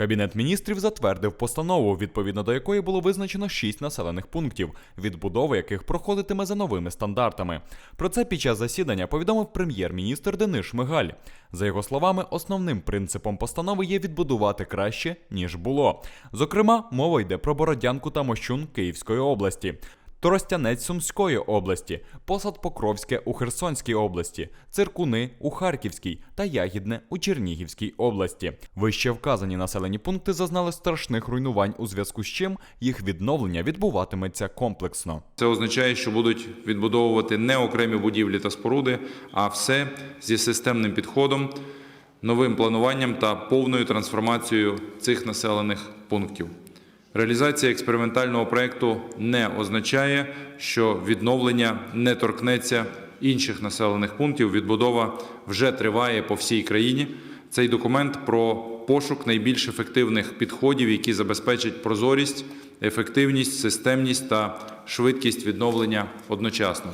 Кабінет міністрів затвердив постанову, відповідно до якої було визначено шість населених пунктів, відбудова яких проходитиме за новими стандартами. Про це під час засідання повідомив прем'єр-міністр Денис Шмигаль. За його словами, основним принципом постанови є відбудувати краще ніж було. Зокрема, мова йде про Бородянку та Мощун Київської області. Тростянець Сумської області, Посад Покровське у Херсонській області, Циркуни у Харківській та Ягідне у Чернігівській області. Вище вказані населені пункти зазнали страшних руйнувань у зв'язку з чим їх відновлення відбуватиметься комплексно. Це означає, що будуть відбудовувати не окремі будівлі та споруди, а все зі системним підходом, новим плануванням та повною трансформацією цих населених пунктів. Реалізація експериментального проекту не означає, що відновлення не торкнеться інших населених пунктів. Відбудова вже триває по всій країні. Цей документ про пошук найбільш ефективних підходів, які забезпечать прозорість, ефективність, системність та швидкість відновлення одночасно.